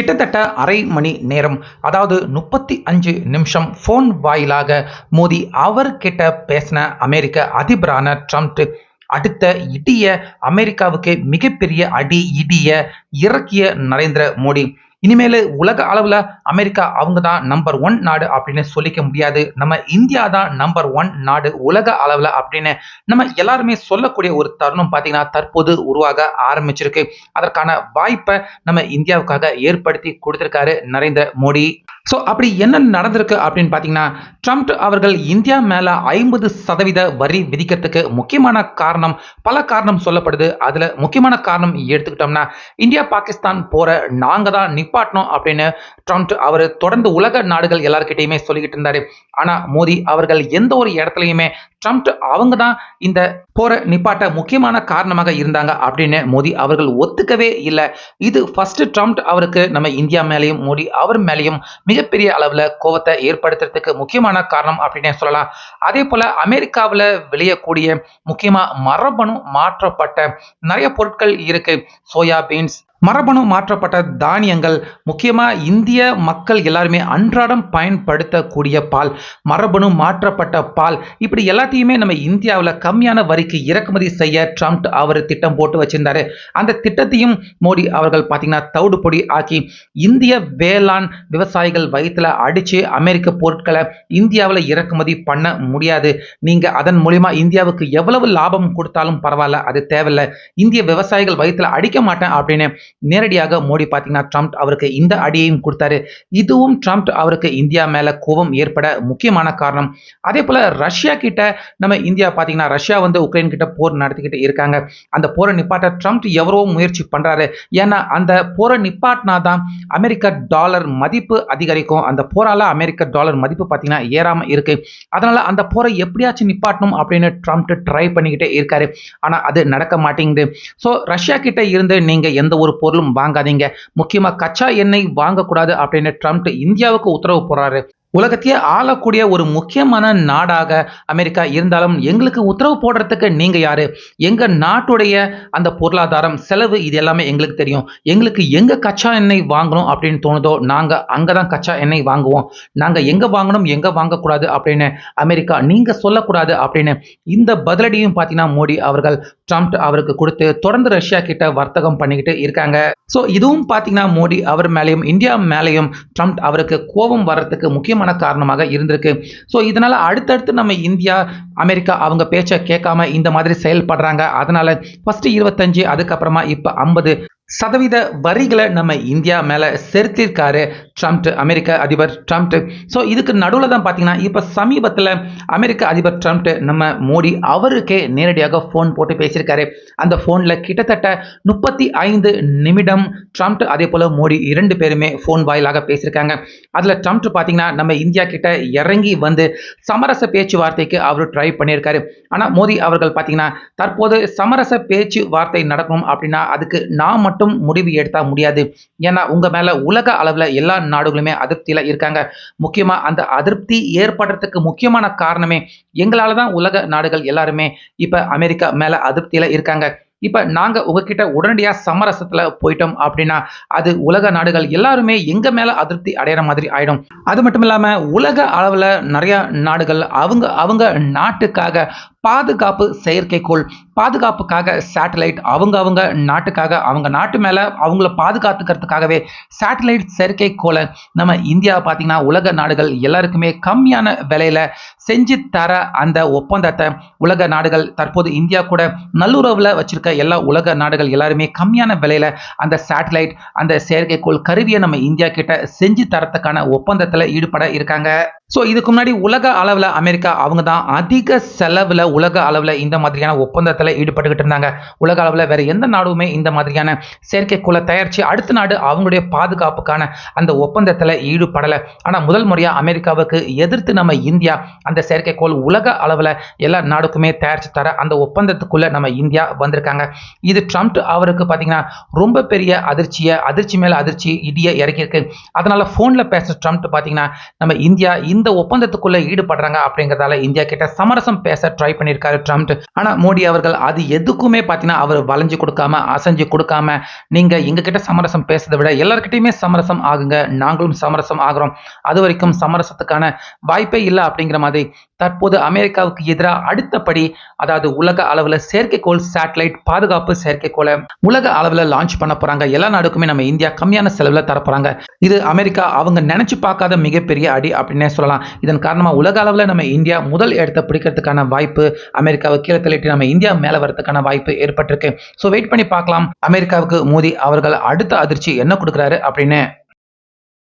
கிட்டத்தட்ட அரை மணி நேரம் அதாவது முப்பத்தி அஞ்சு நிமிஷம் ஃபோன் வாயிலாக மோடி அவர்கிட்ட பேசின அமெரிக்க அதிபரான ட்ரம்ப் அடுத்த இடிய அமெரிக்காவுக்கு மிகப்பெரிய அடி இடிய இறக்கிய நரேந்திர மோடி. இனிமேல் உலக அளவில் அமெரிக்கா அவங்க தான் நம்பர் ஒன் நாடு அப்படின்னு சொல்லிக்க முடியாது. நம்ம இந்தியா தான் நம்பர் ஒன் நாடு உலக அளவில் அப்படின்னு நம்ம எல்லாருமே சொல்லக்கூடிய ஒரு தருணம் பார்த்தீங்கன்னா தற்போது உருவாக ஆரம்பிச்சிருக்கு. அதற்கான வாய்ப்பை நம்ம இந்தியாவுக்காக ஏற்படுத்தி கொடுத்திருக்காரு நரேந்திர மோடி. ஸோ அப்படி என்ன நடந்திருக்கு அப்படின்னு பார்த்தீங்கன்னா ட்ரம்ப் அவர்கள் இந்தியா மேலே ஐம்பது சதவீத வரி விதிக்கிறதுக்கு முக்கியமான காரணம் பல காரணம் சொல்லப்படுது. அதில் முக்கியமான காரணம் எடுத்துக்கிட்டோம்னா இந்தியா பாகிஸ்தான் போற நாங்கள் தான் நிப்பாட்டணும் அப்படின்னு ட்ரம்ப் அவர் தொடர்ந்து உலக நாடுகள் எல்லார்கிட்டையுமே சொல்லிக்கிட்டு இருந்தாரு. ஆனால் மோடி அவர்கள் எந்த ஒரு இடத்துலையுமே ட்ரம்ப் அவங்க தான் இந்த போரை நிப்பாட்ட முக்கியமான காரணமாக இருந்தாங்க அப்படின்னு மோடி அவர்கள் ஒத்துக்கவே இல்லை. இது ஃபர்ஸ்ட் ட்ரம்ப் அவருக்கு நம்ம இந்தியா மேலேயும் மோடி அவர் மேலேயும் மிகப்பெரிய அளவில் கோவத்தை ஏற்படுத்துறதுக்கு முக்கியமான காரணம் அப்படின்னே சொல்லலாம். அதே போல அமெரிக்காவில் விளையக்கூடிய முக்கியமாக மரபணு மாற்றப்பட்ட நிறைய பொருட்கள் இருக்கு. சோயா பீன்ஸ் மரபணு மாற்றப்பட்ட தானியங்கள் முக்கியமாக இந்திய மக்கள் எல்லாருமே அன்றாடம் பயன்படுத்தக்கூடிய பால் மரபணு மாற்றப்பட்ட பால். இப்படி எல்லாத்தையுமே நம்ம இந்தியாவில் கம்மியான வரிக்கு இறக்குமதி செய்ய ட்ரம்ப் அவர் திட்டம் போட்டு வச்சிருந்தாரு. அந்த திட்டத்தையும் மோடி அவர்கள் பார்த்தீங்கன்னா தவிடு பொடி ஆக்கி இந்திய வேளாண் விவசாயிகள் வயிற்றுல அடித்து அமெரிக்க பொருட்களை இந்தியாவில் இறக்குமதி பண்ண முடியாது. நீங்கள் அதன் மூலிமா இந்தியாவுக்கு எவ்வளவு லாபம் கொடுத்தாலும் பரவாயில்ல அது தேவையில்லை. இந்திய விவசாயிகள் வயிற்றுல அடிக்க மாட்டேன் அப்படின்னு நேரடியாக மோடி பார்த்தீங்கன்னா ட்ரம்ப் அவருக்கு இந்த அடியையும் கொடுத்தாரு. இதுவும் ட்ரம்ப் அவருக்கு இந்தியா மேல கோபம் ஏற்பட முக்கியமான காரணம். அதே போல ரஷ்யா கிட்ட நம்ம இந்தியா பார்த்தீங்கன்னா ரஷ்யா வந்து உக்ரைன் கிட்ட போர் நடத்திக்கிட்டு இருக்காங்க. அந்த போரை நிப்பாட்ட ட்ரம்ப் எவரோ முயற்சி பண்றாரு. ஏன்னா அந்த போரை நிப்பாட்டினா தான் அமெரிக்க டாலர் மதிப்பு அதிகரிக்கும். அந்த போரால அமெரிக்க டாலர் மதிப்பு பார்த்தீங்கன்னா ஏறாம இருக்கு. அதனால அந்த போரை எப்படியாச்சும் நிப்பாட்டணும் அப்படின்னு ட்ரம்ப் ட்ரை பண்ணிக்கிட்டே இருக்காரு. ஆனா அது நடக்க மாட்டேங்குது. ஸோ ரஷ்யா கிட்ட இருந்து நீங்க எந்த ஒரு பொருளும் வாங்காதீங்க. முக்கியமா கச்சா எண்ணெய் வாங்கக்கூடாது அப்படின்னு ட்ரம்ப் இந்தியாவுக்கு உத்தரவு போடுறாரு. உலகத்தையே ஆளக்கூடிய ஒரு முக்கியமான நாடாக அமெரிக்கா இருந்தாலும் எங்களுக்கு உத்தரவு போடுறதுக்கு நீங்க யாரு? எங்க நாட்டுடைய அந்த பொருளாதாரம் செலவு இது எல்லாமே எங்களுக்கு தெரியும். எங்களுக்கு எங்க கச்சா எண்ணெய் வாங்கணும் அப்படின்னு தோணுதோ நாங்க அங்கதான் கச்சா எண்ணெய் வாங்குவோம். நாங்க எங்க வாங்கணும் எங்க வாங்கக்கூடாது அப்படின்னு அமெரிக்கா நீங்க சொல்லக்கூடாது அப்படின்னு இந்த பதிலடியும் பாத்தீங்கன்னா மோடி அவர்கள் ட்ரம்ப் அவருக்கு கொடுத்து தொடர்ந்து ரஷ்யா கிட்ட வர்த்தகம் பண்ணிக்கிட்டு இருக்காங்க. ஸோ இதுவும் பாத்தீங்கன்னா மோடி அவர் மேலேயும் இந்தியா மேலேயும் ட்ரம்ப் அவருக்கு கோபம் வர்றதுக்கு முக்கியமான காரணமாக இருந்திருக்கு. ஸோ இதனால அடுத்தடுத்து நம்ம இந்தியா அமெரிக்கா அவங்க பேச்சை கேட்காம இந்த மாதிரி செயல்படுறாங்க. அதனால ஃபஸ்ட்டு இருபத்தஞ்சு அதுக்கப்புறமா இப்போ ஐம்பது சதவீத வரிகளை நம்ம இந்தியா மேலே செலுத்தியிருக்காரு ட்ரம்ப் அமெரிக்க அதிபர் ட்ரம்ப். ஸோ இதுக்கு நடுவில் தான் பார்த்தீங்கன்னா இப்போ சமீபத்தில் அமெரிக்க அதிபர் ட்ரம்ப் நம்ம மோடி அவருக்கே நேரடியாக ஃபோன் போட்டு பேசியிருக்காரு. அந்த ஃபோனில் கிட்டத்தட்ட முப்பத்தி ஐந்து நிமிடம் ட்ரம்ப் அதே போல் மோடி இரண்டு பேருமே ஃபோன் வாயிலாக பேசியிருக்காங்க. அதில் ட்ரம்ப் பார்த்தீங்கன்னா நம்ம இந்தியா கிட்ட இறங்கி வந்து சமரச பேச்சுவார்த்தைக்கு அவர் ட்ரை பண்ணியிருக்காரு. ஆனால் மோடி அவர்கள் பார்த்தீங்கன்னா தற்போது சமரச பேச்சுவார்த்தை நடக்கும் அப்படின்னா அதுக்கு நான் மட்டும் மட்டும் முடிவு எடுத்தா முடியாது. ஏன்னா உங்க மேல உலக அளவுல எல்லா நாடுகளுமே அதிருப்தியில இருக்காங்க. முக்கியமா அந்த அதிருப்தி ஏற்படுறதுக்கு முக்கியமான காரணமே எங்களால் தான் உலக நாடுகள் எல்லாருமே இப்ப அமெரிக்கா மேல அதிருப்தியில இருக்காங்க. இப்போ நாங்கள் உங்ககிட்ட உடனடியாக சமரசத்தில் போயிட்டோம் அப்படின்னா அது உலக நாடுகள் எல்லாருமே எங்கள் மேலே அதிருப்தி அடையிற மாதிரி ஆயிடும். அது மட்டும் இல்லாமல் உலக அளவில் நிறைய நாடுகள் அவங்க அவங்க நாட்டுக்காக பாதுகாப்பு செயற்கைக்கோள். பாதுகாப்புக்காக சேட்டலைட் அவங்க அவங்க நாட்டுக்காக அவங்க நாட்டு மேலே அவங்கள பாதுகாத்துக்கிறதுக்காகவே சேட்டலைட் செயற்கைக்கோளை நம்ம இந்தியா பார்த்தீங்கன்னா உலக நாடுகள் எல்லாருக்குமே கம்மியான விலையில செஞ்சு தர அந்த ஒப்பந்தத்தை உலக நாடுகள் தற்போது இந்தியா கூட நல்லுறவில் வச்சிருக்க எல்லா உலக நாடுகள் எல்லாருமே கம்மியான விலையில அந்த சேட்டலைட் அந்த செயற்கைக்கோள் கருவியை நம்ம இந்தியா கிட்ட செஞ்சு தரத்துக்கான ஒப்பந்தத்தில் ஈடுபட இருக்காங்க. ஸோ இதுக்கு முன்னாடி உலக அளவில் அமெரிக்கா அவங்க தான் அதிக செலவில் உலக அளவில் இந்த மாதிரியான ஒப்பந்தத்தில் ஈடுபட்டுக்கிட்டு இருந்தாங்க. உலக அளவில் வேற எந்த நாடுமே இந்த மாதிரியான செயற்கைக்கோளை தயாரித்து அடுத்த நாடு அவங்களுடைய பாதுகாப்புக்கான அந்த ஒப்பந்தத்தில் ஈடுபடலை. ஆனால் முதல் முறையாக அமெரிக்காவுக்கு எதிர்த்து நம்ம இந்தியா அந்த செயற்கைக்கோள் உலக அளவில் எல்லா நாடுக்குமே தயாரித்து தர அந்த ஒப்பந்தத்துக்குள்ளே நம்ம இந்தியா வந்திருக்காங்க. இது ட்ரம்ப் அவருக்கு பார்த்தீங்கன்னா ரொம்ப பெரிய அதிர்ச்சியை அதிர்ச்சி மேலே அதிர்ச்சி இடியை இறக்கியிருக்கு. அதனால் ஃபோனில் பேசுகிற ட்ரம்ப் பார்த்தீங்கன்னா நம்ம இந்தியா இந்த ஒப்பந்தத்துக்குள்ளே ஈடுபடுறாங்க அப்படிங்கிறதால இந்தியா கிட்ட சமரசம் பேச ட்ரை பண்ணியிருக்காரு ட்ரம்ப். ஆனா மோடி அவர்கள் அது எதுக்குமே பார்த்தீங்கன்னா அவர் வளைஞ்சு கொடுக்காம அசைஞ்சு கொடுக்காம நீங்க எங்ககிட்ட சமரசம் பேசுறதை விட எல்லாருக்கிட்டையுமே சமரசம் ஆகுங்க. நாங்களும் சமரசம் ஆகிறோம். அது வரைக்கும் சமரசத்துக்கான வாய்ப்பே இல்லை அப்படிங்கிற மாதிரி. தற்போது அமெரிக்காவுக்கு எதிராக அடுத்தபடி அதாவது உலக அளவில் செயற்கைக்கோள் சேட்டலைட் பாதுகாப்பு செயற்கைக்கோளை உலக அளவில் லான்ச் பண்ண போறாங்க. எல்லா நாடுக்குமே நம்ம இந்தியா கம்மியான செலவில் தரப்போகிறாங்க இது அமெரிக்கா அவங்க நினைச்சு பார்க்காத மிகப்பெரிய அடி அப்படின்னே சொல்லலாம். இதன் காரணமா உலக அளவில் நம்ம இந்தியா முதல் இடத்தை பிடிக்கிறதுக்கான வாய்ப்பு அமெரிக்காவை கீழே தள்ளிட்டு நம்ம இந்தியா மேலே வரதுக்கான வாய்ப்பு ஏற்பட்டிருக்கு. ஸோ வெயிட் பண்ணி பார்க்கலாம். அமெரிக்காவுக்கு மோடி அவர்கள் அடுத்த அதிர்ச்சி என்ன கொடுக்குறாரு அப்படின்னு